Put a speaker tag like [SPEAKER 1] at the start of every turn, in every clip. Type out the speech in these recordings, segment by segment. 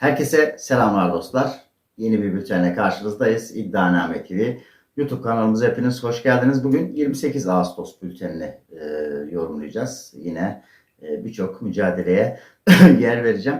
[SPEAKER 1] Herkese selamlar dostlar. Yeni bir bültenle karşınızdayız. İddianame TV. YouTube kanalımıza hepiniz hoş geldiniz. Bugün 28 Ağustos bültenini e, yorumlayacağız. Yine e, birçok mücadeleye yer vereceğim.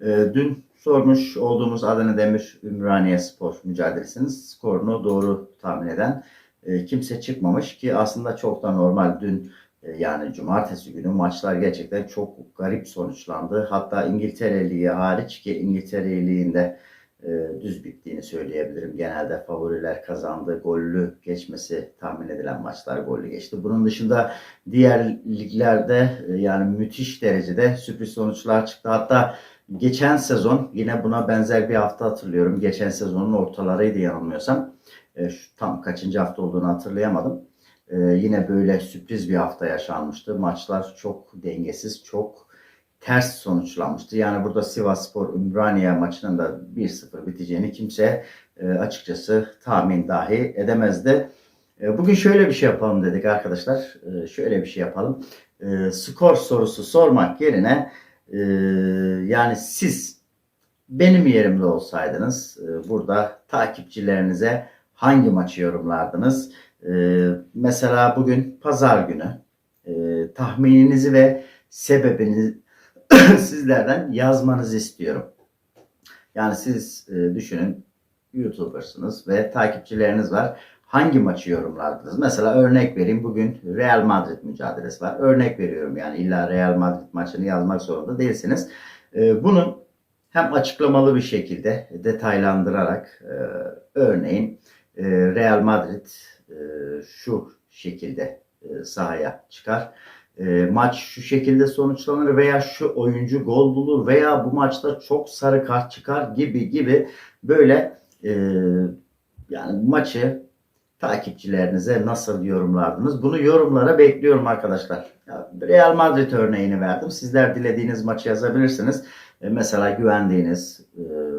[SPEAKER 1] E, dün sormuş olduğumuz Adana Demir Ümraniye Spor mücadelesinin skorunu doğru tahmin eden e, kimse çıkmamış ki aslında çok da normal. Dün yani cumartesi günü maçlar gerçekten çok garip sonuçlandı. Hatta İngiltere Ligi hariç ki İngiltere Ligi'nde e, düz bittiğini söyleyebilirim. Genelde favoriler kazandı. Gollü geçmesi tahmin edilen maçlar gollü geçti. Bunun dışında diğer liglerde e, yani müthiş derecede sürpriz sonuçlar çıktı. Hatta geçen sezon yine buna benzer bir hafta hatırlıyorum. Geçen sezonun ortalarıydı yanılmıyorsam. E, şu tam kaçıncı hafta olduğunu hatırlayamadım. Ee, yine böyle sürpriz bir hafta yaşanmıştı. Maçlar çok dengesiz, çok ters sonuçlanmıştı. Yani burada Sivas Spor Ümraniye maçının da 1-0 biteceğini kimse e, açıkçası tahmin dahi edemezdi. E, bugün şöyle bir şey yapalım dedik arkadaşlar. E, şöyle bir şey yapalım. E, skor sorusu sormak yerine e, yani siz benim yerimde olsaydınız e, burada takipçilerinize hangi maçı yorumlardınız? Ee, mesela bugün pazar günü e, tahmininizi ve sebebini sizlerden yazmanızı istiyorum. Yani siz e, düşünün YouTuber'sınız ve takipçileriniz var. Hangi maçı yorumlardınız? Mesela örnek vereyim. Bugün Real Madrid mücadelesi var. Örnek veriyorum yani illa Real Madrid maçını yazmak zorunda değilsiniz. E, bunu hem açıklamalı bir şekilde detaylandırarak e, örneğin e, Real Madrid e, şu şekilde e, sahaya çıkar. E, maç şu şekilde sonuçlanır veya şu oyuncu gol bulur veya bu maçta çok sarı kart çıkar gibi gibi böyle yani maçı takipçilerinize nasıl yorumlardınız? Bunu yorumlara bekliyorum arkadaşlar. Real Madrid örneğini verdim. Sizler dilediğiniz maçı yazabilirsiniz. Mesela güvendiğiniz,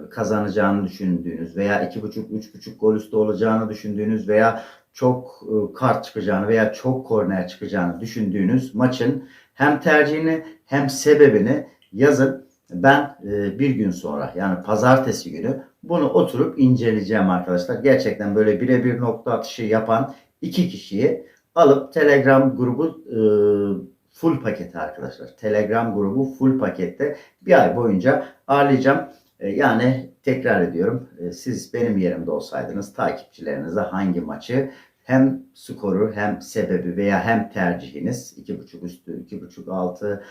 [SPEAKER 1] kazanacağını düşündüğünüz veya 2.5-3.5 gol üstü olacağını düşündüğünüz veya çok e, kart çıkacağını veya çok korner çıkacağını düşündüğünüz maçın hem tercihini hem sebebini yazın. Ben e, bir gün sonra yani pazartesi günü bunu oturup inceleyeceğim arkadaşlar. Gerçekten böyle birebir nokta atışı yapan iki kişiyi alıp Telegram grubu e, full paketi arkadaşlar. Telegram grubu full pakette bir ay boyunca ağırlayacağım. Yani tekrar ediyorum siz benim yerimde olsaydınız takipçilerinize hangi maçı hem skoru hem sebebi veya hem tercihiniz 2.5 üstü, 2.5 altı,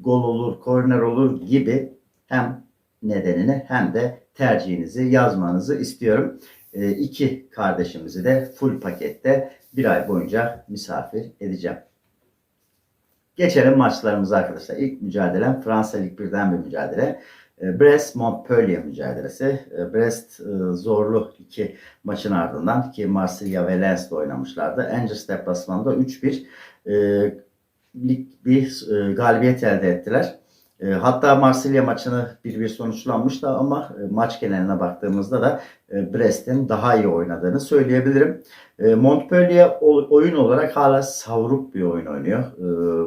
[SPEAKER 1] gol olur, korner olur gibi hem nedenini hem de tercihinizi yazmanızı istiyorum. E, iki kardeşimizi de full pakette bir ay boyunca misafir edeceğim. Geçelim maçlarımıza arkadaşlar. İlk mücadelem Fransa Lig 1'den bir mücadele. E, Brest-Montpellier mücadelesi. E, Brest e, zorlu iki maçın ardından ki Marsilya ve Lens'le oynamışlardı. Angers deplasmanında 3-1 bir galibiyet elde ettiler. Hatta Marsilya maçını 1-1 sonuçlanmıştı ama maç geneline baktığımızda da Brest'in daha iyi oynadığını söyleyebilirim. Montpellier oyun olarak hala savruk bir oyun oynuyor.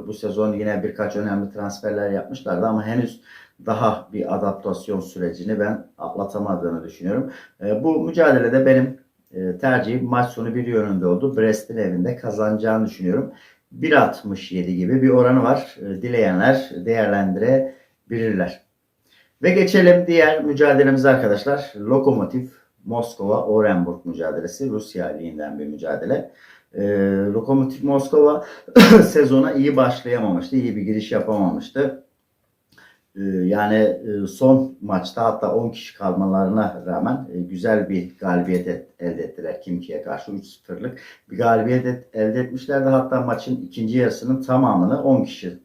[SPEAKER 1] Bu sezon yine birkaç önemli transferler yapmışlardı ama henüz daha bir adaptasyon sürecini ben atlatamadığını düşünüyorum. E, bu mücadelede benim e, tercihim maç sonu bir yönünde oldu. Brest'in evinde kazanacağını düşünüyorum. 1.67 gibi bir oranı var. E, dileyenler değerlendirebilirler. Ve geçelim diğer mücadelemize arkadaşlar. Lokomotiv Moskova Orenburg mücadelesi. Rusya Ligi'nden bir mücadele. E, Lokomotiv Moskova sezona iyi başlayamamıştı. iyi bir giriş yapamamıştı. Ee, yani e, son maçta hatta 10 kişi kalmalarına rağmen e, güzel bir galibiyet elde ettiler Kimki'ye karşı 3-0'lık bir galibiyet elde etmişlerdi. Hatta maçın ikinci yarısının tamamını 10 kişi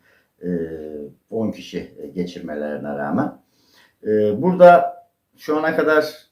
[SPEAKER 1] 10 e, kişi geçirmelerine rağmen. Burada şu ana kadar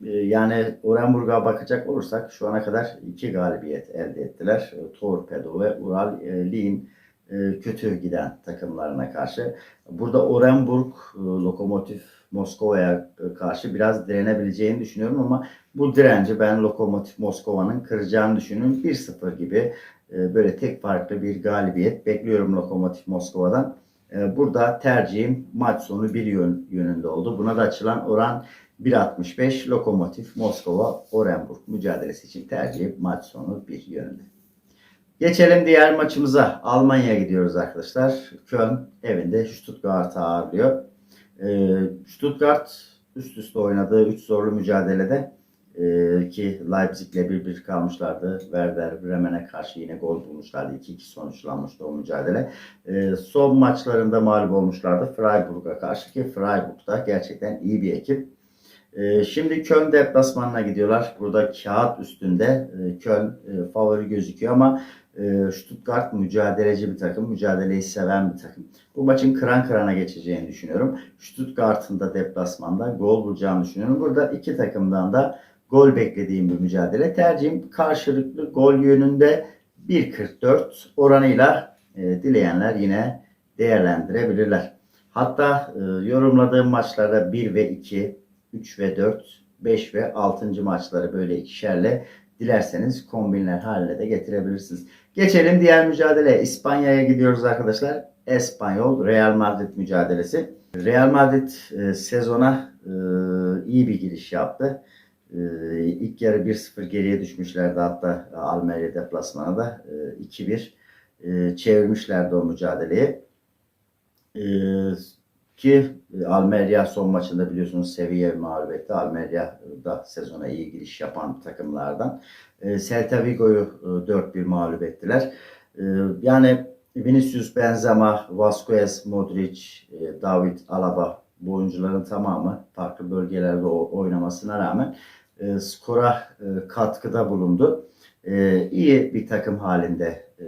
[SPEAKER 1] yani Orenburg'a bakacak olursak şu ana kadar iki galibiyet elde ettiler. Torpedo ve Ural Lin e, kötü giden takımlarına karşı. Burada Orenburg e, Lokomotiv Moskova'ya e, karşı biraz direnebileceğini düşünüyorum ama bu direnci ben Lokomotiv Moskova'nın kıracağını düşünüyorum. 1-0 gibi böyle tek farklı bir galibiyet bekliyorum Lokomotiv Moskova'dan. E, burada tercihim maç sonu bir yön, yönünde oldu. Buna da açılan oran 1.65 Lokomotiv Moskova Orenburg mücadelesi için tercihim maç sonu bir yönünde. Geçelim diğer maçımıza. Almanya'ya gidiyoruz arkadaşlar. Köln evinde Stuttgart'ı ağırlıyor. Ee, Stuttgart üst üste oynadığı 3 zorlu mücadelede e, ki Leipzig'le 1-1 kalmışlardı. Werder Bremen'e karşı yine gol bulmuşlardı. 2-2 sonuçlanmıştı o mücadele. Ee, son maçlarında mağlup olmuşlardı Freiburg'a karşı ki Freiburg da gerçekten iyi bir ekip. Ee, Şimdi Köln deplasmanına gidiyorlar. Burada kağıt üstünde e, Köln e, favori gözüküyor ama e, Stuttgart mücadeleci bir takım, mücadeleyi seven bir takım. Bu maçın kıran kırana geçeceğini düşünüyorum. Stuttgart'ın da deplasmanda gol bulacağını düşünüyorum. Burada iki takımdan da gol beklediğim bir mücadele. Tercihim karşılıklı gol yönünde 1.44 oranıyla e, dileyenler yine değerlendirebilirler. Hatta e, yorumladığım maçlarda 1 ve 2, 3 ve 4, 5 ve 6. maçları böyle ikişerle dilerseniz kombinler haline de getirebilirsiniz. Geçelim diğer mücadele. İspanya'ya gidiyoruz arkadaşlar. Espanyol Real Madrid mücadelesi. Real Madrid e, sezona e, iyi bir giriş yaptı. E, ilk yarı 1-0 geriye düşmüşlerdi. Hatta Almeria deplasmanı da e, 2-1 e, çevirmişlerdi o mücadeleyi. E, ki e, Almeria son maçında biliyorsunuz seviye mağlup etti. Almeria da sezona iyi giriş yapan takımlardan. E, Celta Vigo'yu e, 4-1 mağlup ettiler. E, yani Vinicius, Benzema, Vasquez, Modric, e, David Alaba bu oyuncuların tamamı farklı bölgelerde oynamasına rağmen e, skora e, katkıda bulundu. E, iyi bir takım halinde e,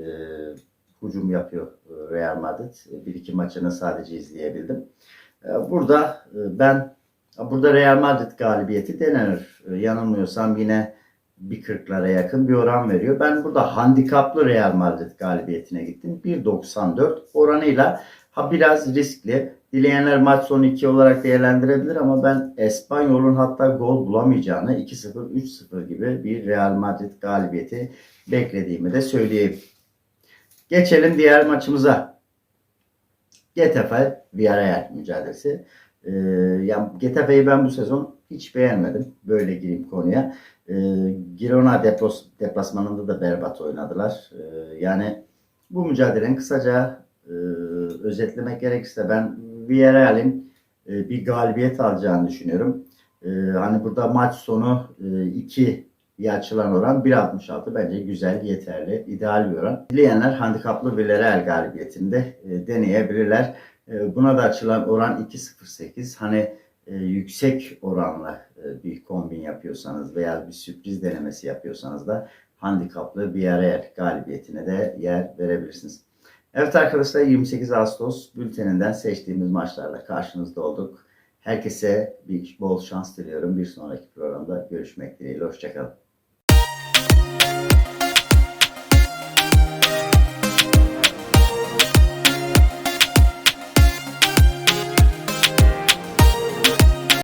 [SPEAKER 1] hücum yapıyor e, Real Madrid. E, Bir iki maçını sadece izleyebildim. E, Burada ben burada Real Madrid galibiyeti denenir. Yanılmıyorsam yine bir 40'lara yakın bir oran veriyor. Ben burada handikaplı Real Madrid galibiyetine gittim. 1.94 oranıyla ha biraz riskli. Dileyenler maç sonu 2 olarak değerlendirebilir ama ben Espanyol'un hatta gol bulamayacağını 2-0, 3-0 gibi bir Real Madrid galibiyeti beklediğimi de söyleyeyim. Geçelim diğer maçımıza. Getafe Villarreal mücadelesi. Ee, yani Getafe'yi ben bu sezon hiç beğenmedim. Böyle gireyim konuya. Ee, Girona deplos, deplasmanında da berbat oynadılar. Ee, yani bu mücadelenin kısaca e, özetlemek gerekirse ben Villarreal'in e, bir galibiyet alacağını düşünüyorum. Ee, hani burada maç sonu 2 diye açılan oran 1.66 bence güzel, yeterli, ideal bir oran. Dileyenler handikaplı Villarreal galibiyetinde e, deneyebilirler. E, buna da açılan oran 2.08. Hani e, yüksek oranla e, bir kombin yapıyorsanız veya bir sürpriz denemesi yapıyorsanız da handikaplı Villarreal galibiyetine de yer verebilirsiniz. Evet arkadaşlar 28 Ağustos bülteninden seçtiğimiz maçlarla karşınızda olduk. Herkese bir bol şans diliyorum. Bir sonraki programda görüşmek dileğiyle. Hoşçakalın.